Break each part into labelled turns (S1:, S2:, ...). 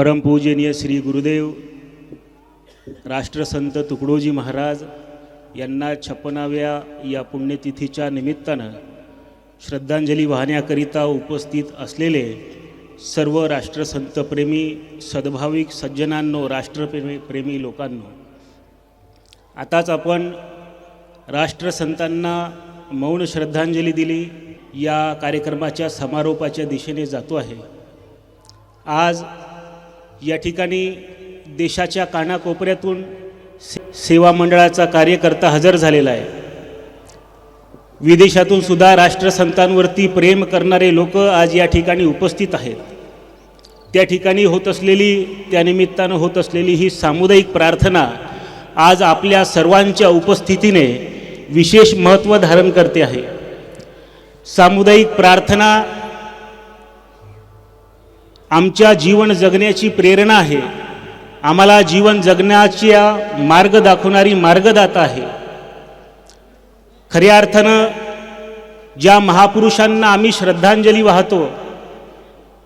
S1: परमपूजनीय श्री गुरुदेव राष्ट्रसंत तुकडोजी महाराज यांना छप्पनाव्या या पुण्यतिथीच्या निमित्तानं श्रद्धांजली वाहण्याकरिता उपस्थित असलेले सर्व राष्ट्रसंतप्रेमी सद्भाविक सज्जनांनो राष्ट्रप्रेमी प्रेमी लोकांनो आताच आपण राष्ट्रसंतांना मौन श्रद्धांजली दिली. या कार्यक्रमाच्या समारोपाच्या दिशेने जातो आहे. आज या ठिकाणी देशाच्या कानाकोपऱ्यातून से सेवा मंडळाचा कार्यकर्ता हजर झालेला आहे. विदेशातून सुद्धा राष्ट्रसंतांवरती प्रेम करणारे लोक आज या ठिकाणी उपस्थित आहेत. त्या ठिकाणी होत असलेली त्यानिमित्तानं होत असलेली ही सामुदायिक प्रार्थना आज आपल्या सर्वांच्या उपस्थितीने विशेष महत्त्व धारण करते आहे. सामुदायिक प्रार्थना आमच्या जीवन जगण्याची प्रेरणा आहे. आम्हाला जीवन जगण्याच्या मार्ग दाखवणारी मार्गदाता आहे. खऱ्या अर्थानं ज्या महापुरुषांना आम्ही श्रद्धांजली वाहतो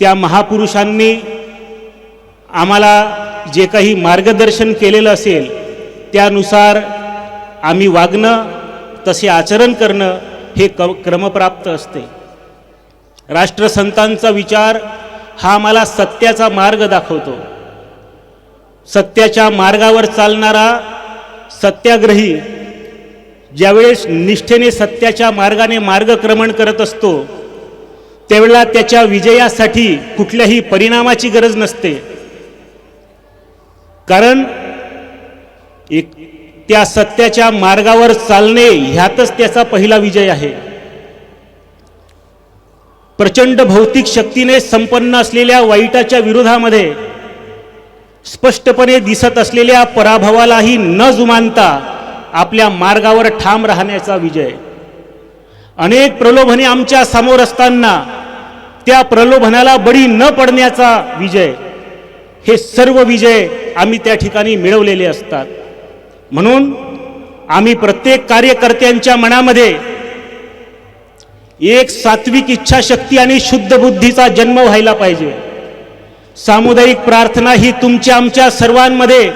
S1: त्या महापुरुषांनी आम्हाला जे काही मार्गदर्शन केलेलं असेल त्यानुसार आम्ही वागणं तसे आचरण करणं हे क क्रमप्राप्त असते. राष्ट्रसंतांचा विचार हा मला सत्याचा मार्ग दाखवतो. सत्याच्या मार्गावर चालणारा सत्याग्रही ज्यावेळेस निष्ठेने सत्याच्या मार्गाने मार्गक्रमण करत असतो त्यावेळेला त्याच्या विजयासाठी कुठल्याही परिणामाची गरज नसते. कारण एक त्या सत्याच्या मार्गावर चालणे ह्यातच त्याचा पहिला विजय आहे. प्रचंड भौतिक शक्तीने संपन्न असलेल्या वाईटाच्या विरोधामध्ये स्पष्टपणे दिसत असलेल्या पराभवालाही न जुमानता आपल्या मार्गावर ठाम राहण्याचा विजय. अनेक प्रलोभने आमच्यासमोर असताना त्या प्रलोभनाला बळी न पडण्याचा विजय. हे सर्व विजय आम्ही त्या ठिकाणी मिळवलेले असतात. म्हणून आम्ही प्रत्येक कार्यकर्त्यांच्या मनामध्ये एक सात्विक इच्छाशक्ती आणि शुद्ध बुद्धीचा जन्म व्हायला पाहिजे. सामुदायिक प्रार्थना ही तुमच्या आमच्या सर्वांमध्ये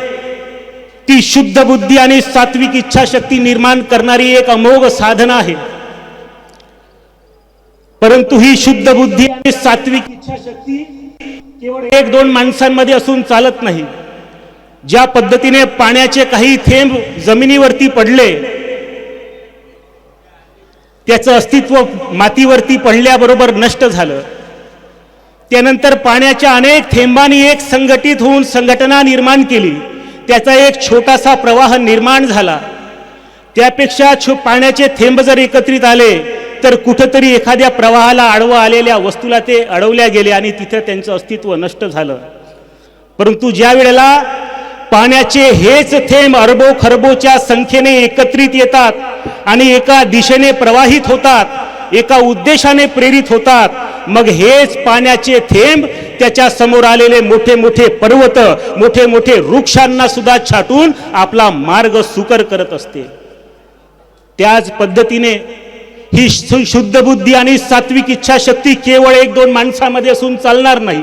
S1: ती शुद्ध बुद्धी आणि सात्विक इच्छाशक्ती निर्माण करणारी एक अमोघ साधना आहे. परंतु ही शुद्ध बुद्धी आणि सात्विक इच्छाशक्ती केवळ एक दोन माणसांमध्ये असून चालत नाही. ज्या पद्धतीने पाण्याचे काही थेंब जमिनीवरती पडले त्याचं अस्तित्व मातीवरती पडल्याबरोबर नष्ट झालं. त्यानंतर पाण्याच्या अनेक थेंबांनी एक संघटित होऊन संघटना निर्माण केली. त्याचा एक छोटासा प्रवाह निर्माण झाला. त्यापेक्षा छो पाण्याचे थेंब जर एकत्रित आले तर कुठंतरी एखाद्या प्रवाहाला आडवं आलेल्या वस्तूला ते अडवल्या गेले आणि तिथं त्यांचं अस्तित्व नष्ट झालं. परंतु ज्या वेळेला पाण्याचे हेच थेंब अरबो खरबोच्या संख्येने एकत्रित येतात आणि एका दिशेने प्रवाहित होतात एका उद्देशाने प्रेरित होतात. मग हेच पाण्याचे थेंब त्याच्यासमोर आलेले मोठे मोठे पर्वत मोठे मोठे वृक्षांना सुद्धा छाटून आपला मार्ग सुकर करत असते. त्याच पद्धतीने ही शुद्ध बुद्धी आणि सात्विक इच्छाशक्ती केवळ एक दोन माणसामध्ये असून चालणार नाही.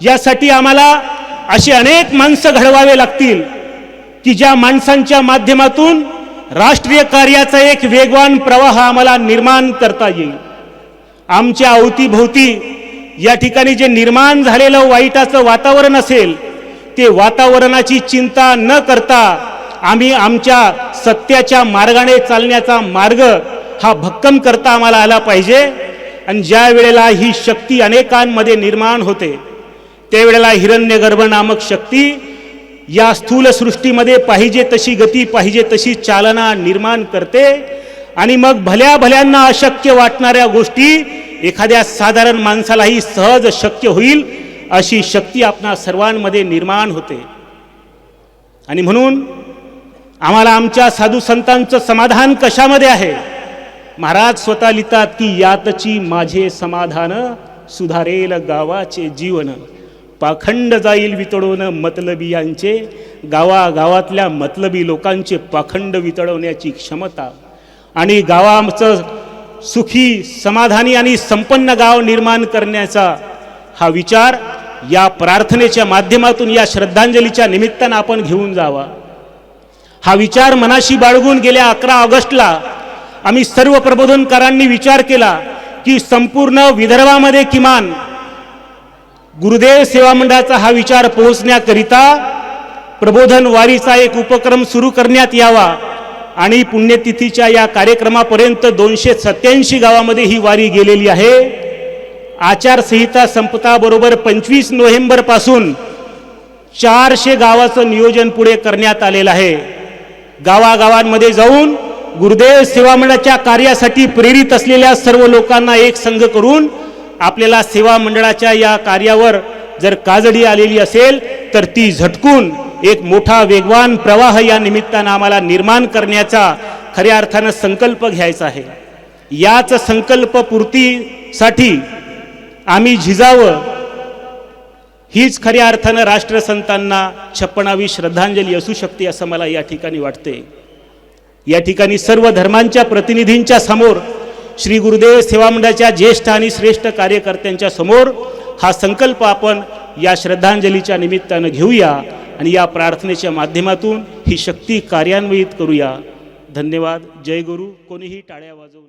S1: यासाठी आम्हाला असे अनेक माणसं घडवावे लागतील की ज्या माणसांच्या माध्यमातून राष्ट्रीय कार्याचा एक वेगवान प्रवाह आम्हाला निर्माण करता येईल. आमच्या अवतीभोवती या ठिकाणी जे निर्माण झालेलं वाईटाचं वातावरण असेल ते वातावरणाची चिंता न करता आम्ही आमच्या सत्याच्या मार्गाने चालण्याचा मार्ग हा भक्कम करता आम्हाला आला पाहिजे. आणि ज्या वेळेला ही शक्ती अनेकांमध्ये निर्माण होते त्यावेळेला हिरण्यगर्भ नामक शक्ती या स्थूल सृष्टीमध्ये पाहिजे तशी गती पाहिजे तशी चालना निर्माण करते. आणि मग भल्या भल्यांना अशक्य वाटणाऱ्या गोष्टी एखाद्या साधारण माणसालाही सहज शक्य होईल अशी शक्ती आपणा सर्वांमध्ये निर्माण होते. आणि म्हणून आम्हाला आमच्या साधू संतांचं समाधान कशामध्ये आहे? महाराज स्वतः लिहितात की यातची माझे समाधान सुधारेल गावाचे जीवन. पाखंड जाईल वितळवणं मतलबी यांचे गावागावातल्या मतलबी लोकांचे पाखंड वितळवण्याची क्षमता. आणि गावाचं सुखी समाधानी आणि संपन्न गाव निर्माण करण्याचा हा विचार या प्रार्थनेच्या माध्यमातून या श्रद्धांजलीच्या निमित्तानं आपण घेऊन जावा. हा विचार मनाशी बाळगून गेल्या अकरा ऑगस्टला आम्ही सर्व प्रबोधनकारांनी विचार केला की संपूर्ण विदर्भामध्ये किमान गुरुदेव सेवा मंडळाचा हा विचार पोहोचण्याकरिता प्रबोधन वारीचा एक उपक्रम सुरू करण्यात यावा आणि पुण्यतिथीच्या या कार्यक्रमापर्यंत दोनशे सत्याऐंशी गावामध्ये ही वारी गेलेली आहे. आचारसंहिता संपताबरोबर पंचवीस नोव्हेंबरपासून चारशे गावाचं नियोजन पुढे करण्यात आलेलं आहे. गावागावांमध्ये जाऊन गुरुदेव सेवा मंडळाच्या कार्यासाठी प्रेरित असलेल्या सर्व लोकांना एक संघ करून आपल्याला सेवा मंडळाच्या या कार्यावर जर काजडी आलेली असेल तर ती झटकून एक मोठा वेगवान प्रवाह या निमित्तानं आम्हाला निर्माण करण्याचा खऱ्या अर्थानं संकल्प घ्यायचा आहे. याच संकल्प पूर्तीसाठी आम्ही झिजावं हीच खऱ्या अर्थानं राष्ट्रसंतांना छप्पणावी श्रद्धांजली असू शकते असं मला या ठिकाणी वाटते या ठिकाणी सर्व धर्मांच्या प्रतिनिधींच्या समोर श्री गुरुदेव सेवा मंडळाच्या ज्येष्ठ आणि श्रेष्ठ कार्यकर्त्यांच्या समोर हा संकल्प आपण या श्रद्धांजलीच्या निमित्तानं घेऊया आणि या प्रार्थनेच्या माध्यमातून ही शक्ती कार्यान्वित करूया. धन्यवाद. जय गुरु. कोणीही टाळ्या वाजवू